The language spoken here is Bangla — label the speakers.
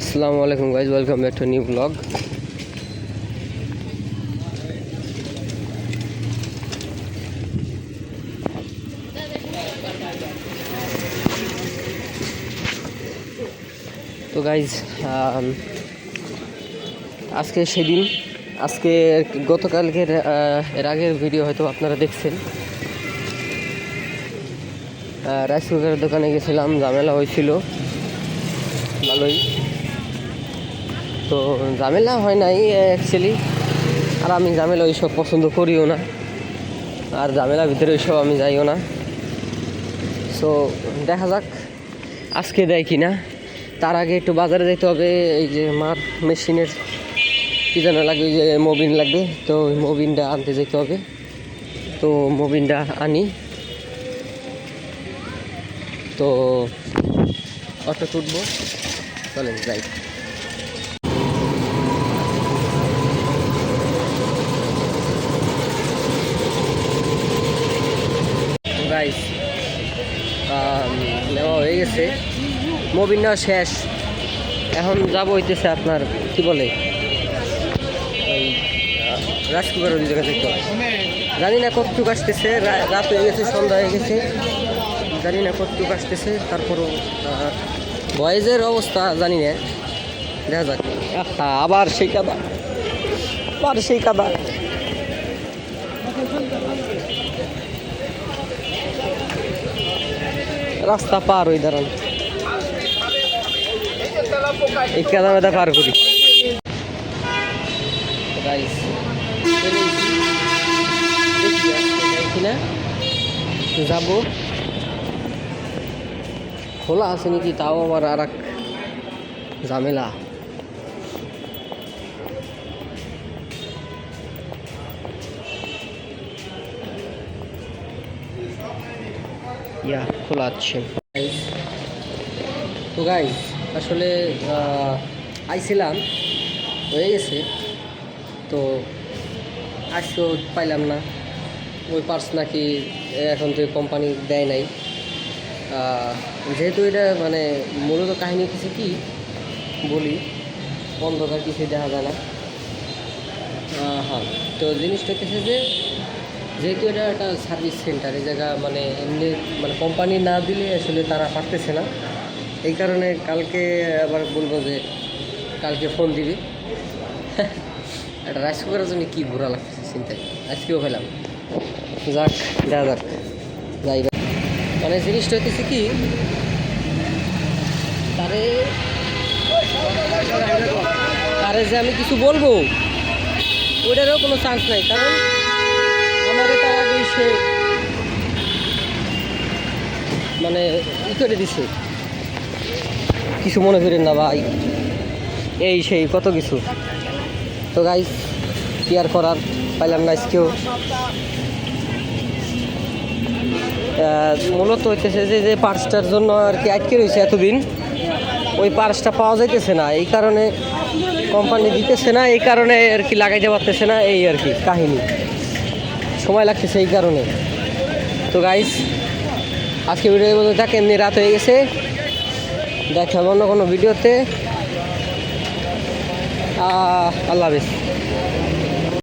Speaker 1: আসসালামু আলাইকুম guys welcome back to new vlog তো গাইজ আজকে সেদিন, আজকে গতকালকের এর আগের ভিডিও হয়তো আপনারা দেখছেন। রাইস কুকারের দোকানে গেছিলাম, ঝামেলা হয়েছিল। ভালোই। তো ঝামেলা হয় নাই অ্যাকচুয়ালি আর আমি ঝামেলা ওইসব পছন্দ করিও না। আর ঝামেলার ভিতরে ওইসব আমি যাইও না। সো দেখা যাক আজকে দেয় কি না তার আগে একটু বাজারে যেতে হবে, এই যে মার মেশিনের কী যেন লাগবে, যে মোবিন লাগবে। তো ওই মোবিনটা আনতে যেতে হবে। তো মোবিনটা আনি। তো অটো তুলবো। চলেন, যাই গাইস নেওয়া হয়ে গেছে। মোবিল নেওয়া শেষ। এখন যাব হইতেছে আপনার, কি বলে? রাজকুমার ওই জায়গা থেকে জানি না কতটুকু আসতেছে রাত হয়ে গেছে, সন্ধ্যা হয়ে গেছে। জানি না কতটুকু আসতেছে, তারপরও বয়েজের অবস্থা জানি না। দেখা যাক। আবার সেই কাদা। আবার সেই কাদা। রাস্তা পার ওই দাঁড়ান এই কাদা মেদা পার করি। যাব। খোলা আছে নাকি? তাও আমার আর এক ঝামেলা। ইয়া, খোলা আছে। তো গাইস আসলে আইছিলাম, হয়ে গেছে। তো আজকেও পাইলাম না। ওই পার্স নাকি এখন তো কোম্পানি দেয় নাই। যেহেতু এটা মানে মূলত কাহিনী কিছু কি বলি, অন্ধকার কিছু দেখা যায় না। হ্যাঁ তো জিনিসটা কিছু যে যেহেতু এটা একটা সার্ভিস সেন্টার এই জায়গা মানে এমনি মানে কোম্পানি না দিলে আসলে তারা পারতেছে না। এই কারণে কালকে আবার বলব যে কালকে ফোন দিবি। একটা রাইস কুকারের জন্য কী ঘোরা লাগতেছে চিন্তায়? আজকেও পেলাম যাক দেখা যাক, যাই। মানে জিনিসটা হইতেছে কি, তারে তারে যে আমি কিছু বলব, ওইটারও কোনো চান্স নাই। কারণ করে দিছে। কিছু মনে করেন না ভাই। এই সেই কত কিছু। তো গাইস কি আর করার পাইলাম না আহ, মূলত হইতেছে যে যে পার্সটার জন্য আর কি আটকে রয়েছে এতদিন ওই পার্সটা পাওয়া যাইতেছে না। এই কারণে কোম্পানি দিতেছে না এই কারণে আর কি লাগাইতে পারতেছে না এই আর কি কাহিনী। সময় লাগতেছে এই কারণে। তো গাইস আজকে ভিডিও বলতে থাকে এমনি রাত হয়ে গেছে। দেখা হবে অন্য কোনো ভিডিওতে। আল্লাহ হাফিজ।